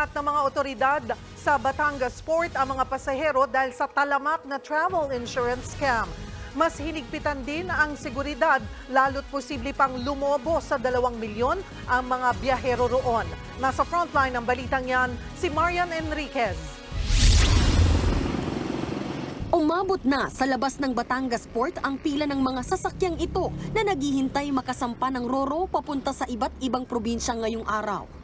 Isingat ng mga otoridad sa Batangas Port ang mga pasahero dahil sa talamak na travel insurance scam. Mas hinigpitan din ang seguridad lalo't posible pang lumobo sa 2 milyon ang mga biyahero roon. Nasa frontline ng balitang yan, si Marian Enriquez. Umabot na sa labas ng Batangas Port ang pila ng mga sasakyang ito na naghihintay makasampa ng Roro papunta sa iba't ibang probinsya ngayong araw.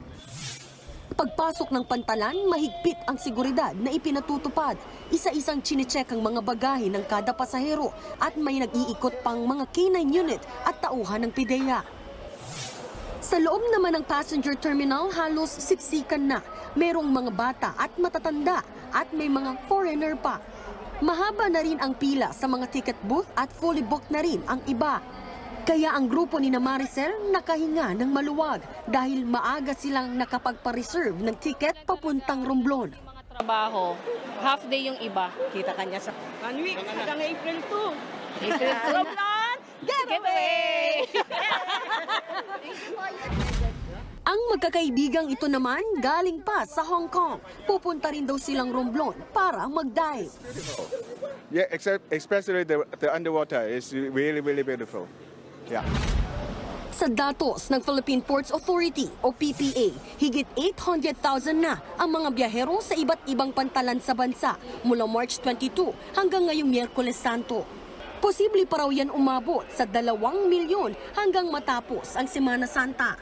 Pagpasok ng pantalan, mahigpit ang seguridad na ipinatutupad. Isa-isang chinecheck ang mga bagahe ng kada pasahero at may nag-iikot pang mga K9 unit at tauhan ng PIDEA. Sa loob naman ng passenger terminal, halos siksikan na. Merong mga bata at matatanda at may mga foreigner pa. Mahaba na rin ang pila sa mga ticket booth at fully booked na rin ang iba. Kaya ang grupo ni na Maricel nakahinga ng maluwag dahil maaga silang nakapagpa-reserve ng ticket papuntang Romblon. mga trabaho, half day yung iba. Kita kanya sa one week hanggang April 2. April Romlan, getaway! Ang magkakaibigang ito naman galing pa sa Hong Kong. Pupunta rin daw silang Romblon para mag-dive. Yeah, except especially the the underwater is really really beautiful. Yeah. Sa datos ng Philippine Ports Authority o PPA, higit 800,000 na ang mga biyahero sa iba't ibang pantalan sa bansa mula March 22 hanggang ngayong Miyerkules Santo. Posible pa raw yan umabot sa 2 milyon hanggang matapos ang Semana Santa.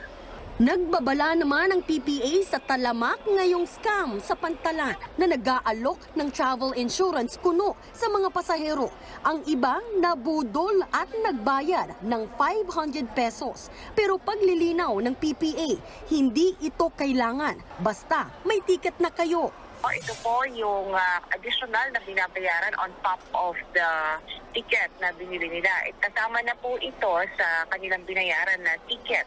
Nagbabala naman ang PPA sa talamak ngayong scam sa pantalan na nag-aalok ng travel insurance kuno sa mga pasahero. Ang iba nabudol at nagbayad ng 500 pesos. Pero paglilinaw ng PPA, hindi ito kailangan. Basta may ticket na kayo. O, Ito po yung ah, additional na binabayaran on top of the ticket na binili nila. Kasama na po ito sa kanilang binayaran na ticket.